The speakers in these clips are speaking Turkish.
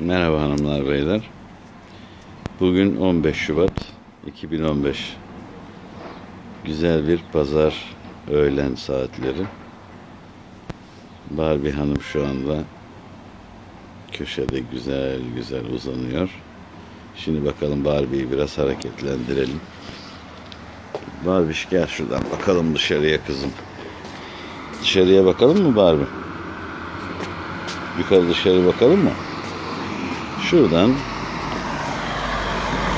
Merhaba hanımlar beyler. Bugün 15 Şubat 2015. Güzel bir pazar öğlen saatleri. Barbie hanım şu anda köşede güzel güzel uzanıyor. Şimdi bakalım Barbie'yi biraz hareketlendirelim. Barbie gel şuradan bakalım dışarıya kızım. Dışarıya bakalım mı Barbie? Yukarı dışarı bakalım mı? Şuradan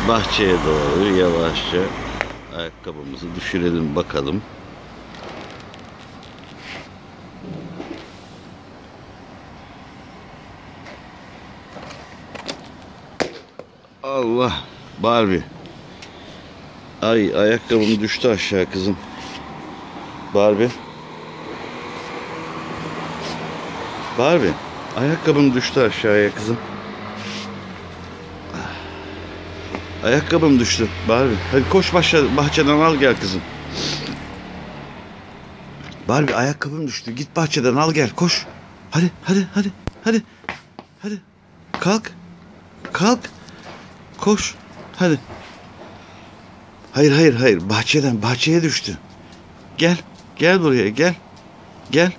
bahçeye doğru yavaşça ayakkabımızı düşürelim bakalım. Allah Barbie. Ay ayakkabım düştü aşağı kızım. Barbie. Barbie. Ayakkabım düştü aşağıya kızım. Ayakkabım düştü Barbie. Hadi koş bahçe, bahçeden al gel kızım. Barbie ayakkabım düştü. Git bahçeden al gel koş. Hadi hadi hadi hadi. Hadi. Kalk. Kalk. Koş. Hadi. Hayır hayır hayır. Bahçeden bahçeye düştü. Gel. Gel buraya gel. Gel.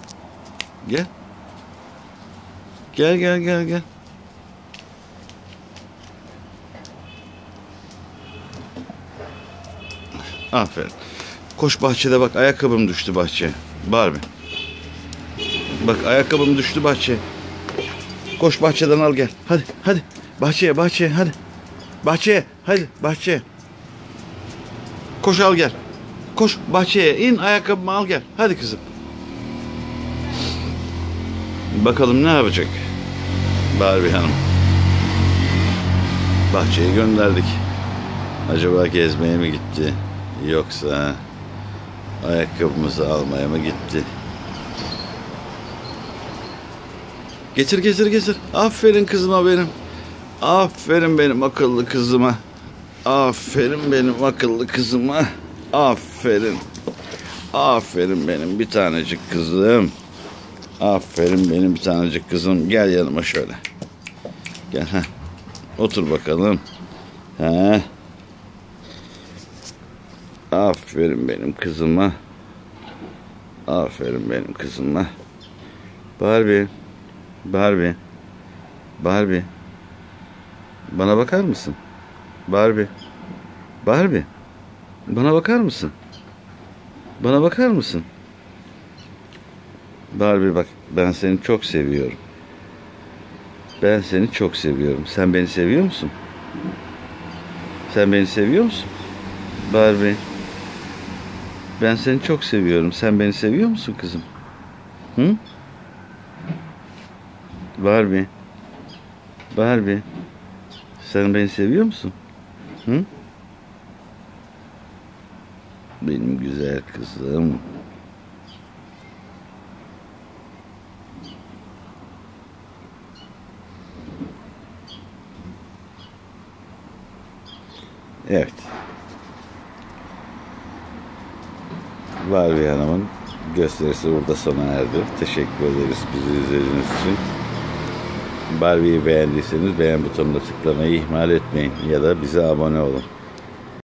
Gel. Gel gel gel gel. Aferin. Koş bahçede bak ayakkabım düştü bahçeye. Barbie. Bak ayakkabım düştü bahçeye. Koş bahçeden al gel. Hadi hadi. Bahçeye bahçeye hadi. Bahçeye hadi bahçeye. Koş al gel. Koş bahçeye in ayakkabımı al gel. Hadi kızım. Bakalım ne yapacak Barbie Hanım. Bahçeye gönderdik. Acaba gezmeye mi gitti? Yoksa ayakkabımızı almaya mı gitti? Getir getir getir. Aferin kızıma benim. Aferin benim akıllı kızıma. Aferin benim akıllı kızıma. Aferin. Aferin benim bir tanecik kızım. Aferin benim bir tanecik kızım. Gel yanıma şöyle. Gel ha. Otur bakalım. Ha. Aferin benim kızıma. Aferin benim kızıma. Barbie. Barbie. Barbie. Bana bakar mısın? Barbie. Barbie. Bana bakar mısın? Bana bakar mısın? Barbie bak ben seni çok seviyorum. Ben seni çok seviyorum. Sen beni seviyor musun? Sen beni seviyor musun? Barbie. Ben seni çok seviyorum. Sen beni seviyor musun kızım? Hı? Barbie. Barbie. Sen beni seviyor musun? Hı? Benim güzel kızım. Evet. Barbie Hanım'ın gösterisi burada sona erdi. Teşekkür ederiz bizi izlediğiniz için. Barbie'yi beğendiyseniz beğen butonuna tıklamayı ihmal etmeyin ya da bize abone olun.